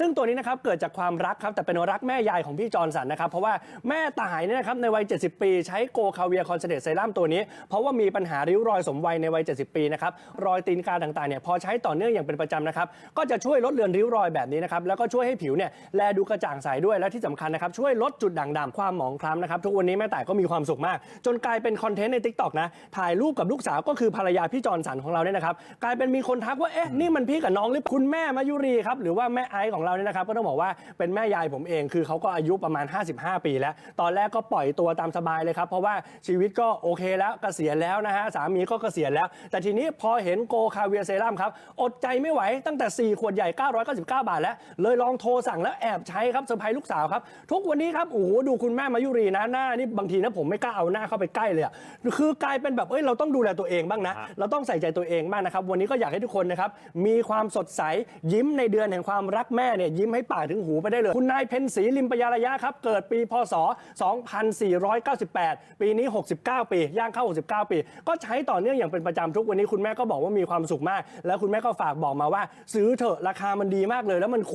ซึ่งตัวนี้นะครับเกิดจากความรักครับแต่เป็นรักแม่ยายของพี่จอร์นสันนะครับเพราะว่าแม่ตายเนี่ยนะครับในวัย 70 ปี ใช้โกคาเวียคอนเซเดตเซรั่มตัวนี้ เพราะว่ามีปัญหาริ้วรอยสมวัยในวัย 70 ปีนะครับรอยตีนกาต่างๆเนี่ยพอใช้ต่อเนื่องอย่างเป็นประจำนะครับก็จะช่วยลดเลือนริ้วรอยแบบนี้นะครับแล้วก็ช่วยให้ผิวเนี่ยแลดูกระจ่างใสด้วยและที่สำคัญนะครับช่วยลดจุดด่างดำความหมองคล้ำนะครับทุกวันนี้แม่ต่ายก็มีความสุขมาก จนกลายเป็นคอนเทนต์ใน t ิ k t o k นะถ่ายรูปกับลูกสาวก็คือภรรยาพี่จอร์นสันของเราเนี่ยนะครับกลายเป็นมีคนทักว่าเอ๊ะนี่มันพี่กับน้องหรือคุณแม่มายุรีครับหรือว่าแม่ไอซ์ของเราเนี่ยนะครับก็ต้องบอกว่าเป็นแม่ยายผมเองคือเขาก็อายุประมาณ 55 ปีแล้ว ตอนแรกก็ปล่อยตัวตามสบายเลยครับเพราะว่าชีวิตก็โอเคแล้วเกษียณแล้วนะฮะสามีก็เกษียณแล้ว แต่ทีนี้พอเห็นโกคาเวียเซรั่มครับอดใจไม่ไหวตั้งแต่ 4 ขวดใหญ่ 999 บาทแล้ว เลยลองโทรสั่งแล้วแอบใช้ครับเซอร์ไพรส์ลูกสาวครับ ทุกวันนี้ครับโอ้โหดูคุณแม่มายุรีนะหน้านี่บางทีนะผมไม่กล้าเอาหน้าเข้าไปใกล้เลยอะคือกลายเป็นแบบเอ้ยเราต้องดูแลตัวเองบ้างนะ เราต้องใส่ใจตัวเองบ้างนะครับวันนี้ก็อยากให้ทุกคนนะครับมีความสดใสยิ้มในเดือนแห่งความรักแม่เนี่ยยิ้มให้ปากถึงหูไปได้เลย คุณนายเพ็ญศรีลิมปยาระยะครับ เกิดปีพศ 2498 ปีนี้ 69 ปี ย่างเข้า 69 ปี ก็ใช้ต่อเนื่องอย่างเป็นประจำทุกวันนี้คุณแม่ก็บอกว่ามีความสุขมาก แล้วคุณแม่ก็ฝากบอกมาว่า ซื้อเถอะราคามันดีมากเลยแล้วมันคุ้ม